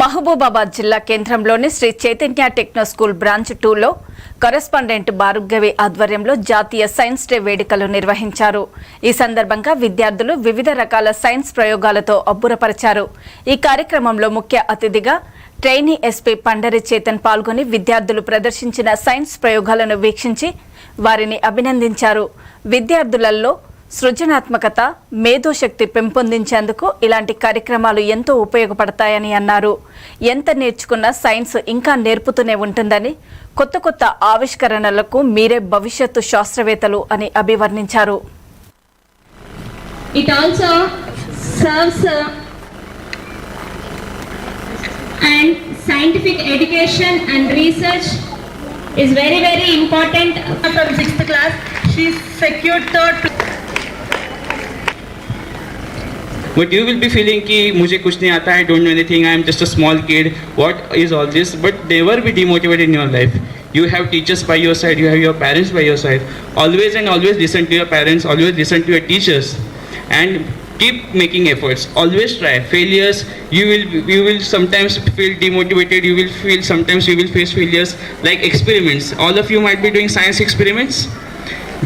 మహబూబాబాద్ జిల్లా కేంద్రంలోని Sri Chaitanya techno school branch టూలో కరెస్పాండెంట్ బారుగ్గవి ఆధ్వర్యంలో జాతీయ సైన్స్ డే వేడుకలు నిర్వహించారు. ఈ సందర్భంగా విద్యార్థులు వివిధ రకాల సైన్స్ ప్రయోగాలతో అబ్బురపరిచారు. ఈ కార్యక్రమంలో ముఖ్య అతిథిగా ట్రైనీ ఎస్పీ పండరి చేతన్ పాల్గొని విద్యార్థులు ప్రదర్శించిన సైన్స్ ప్రయోగాలను వీక్షించి వారిని అభినందించారు. విద్యార్థులలో సృజనాత్మకత మేధోశక్తి పెంపొందించేందుకు ఇలాంటి కార్యక్రమాలు ఎంతో ఉపయోగపడతాయని అన్నారు ఎంత నేర్చుకున్నా సైన్స్ ఇంకా నేర్పుతూనే ఉంటుందని కొత్త కొత్త ఆవిష్కరణలకు మీరే భవిష్యత్తు శాస్త్రవేత్తలు అని అభివర్ణించారు It also serves uh, and scientific education and research is very very important. from 6th class. She secured third. But you will be feeling कि मुझे कुछ नहीं आता I don't know anything I am just a small kid what is all this but never be demotivate in your life you have teachers by your side you have your parents by your side always and always listen to your parents always listen to your teachers and keep making efforts always try failures you will you will sometimes feel demotivated you will feel sometimes you will face failures like experiments all of you might be doing science experiments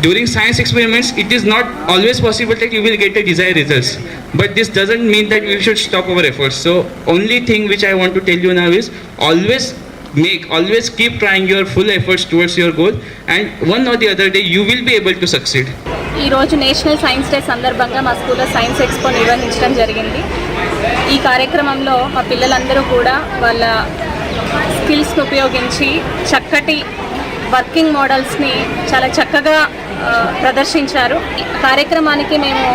during science experiments it is not always possible that you will get the desired results but this doesn't mean that we should stop our efforts so only thing which i want to tell you now is always make always keep trying your full efforts towards your goal and one or the other day you will be able to succeed ఈ రోజు national science day సందర్భంగా మా స్కూల్లో science expo నిర్వహించడం జరిగింది ఈ కార్యక్రమంలో మా పిల్లలందరూ కూడా వాళ్ళ స్కిల్స్ని ఉపయోగించి చక్కటి వర్కింగ్ మోడల్స్ని చాలా చక్కగా ప్రదర్శించారు. కార్యక్రమానికి మేము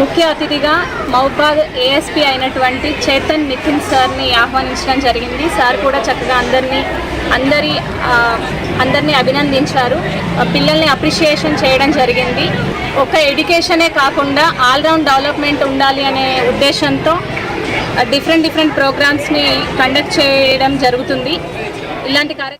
ముఖ్య అతిథిగా మౌబాగ్ ఏఎస్పీ అయినటువంటి చేతన్ నితిన్ సార్ని ఆహ్వానించడం జరిగింది. సార్ కూడా చక్కగా అందరినీ అందరి అందరినీ అభినందించారు. పిల్లల్ని అప్రిషియేషన్ చేయడం జరిగింది. ఒక ఎడ్యుకేషనే కాకుండా ఆల్రౌండ్ డెవలప్మెంట్ ఉండాలి అనే ఉద్దేశంతో డిఫరెంట్ డిఫరెంట్ ప్రోగ్రామ్స్ని కండక్ట్ చేయడం జరుగుతుంది. ఇలాంటి కార్య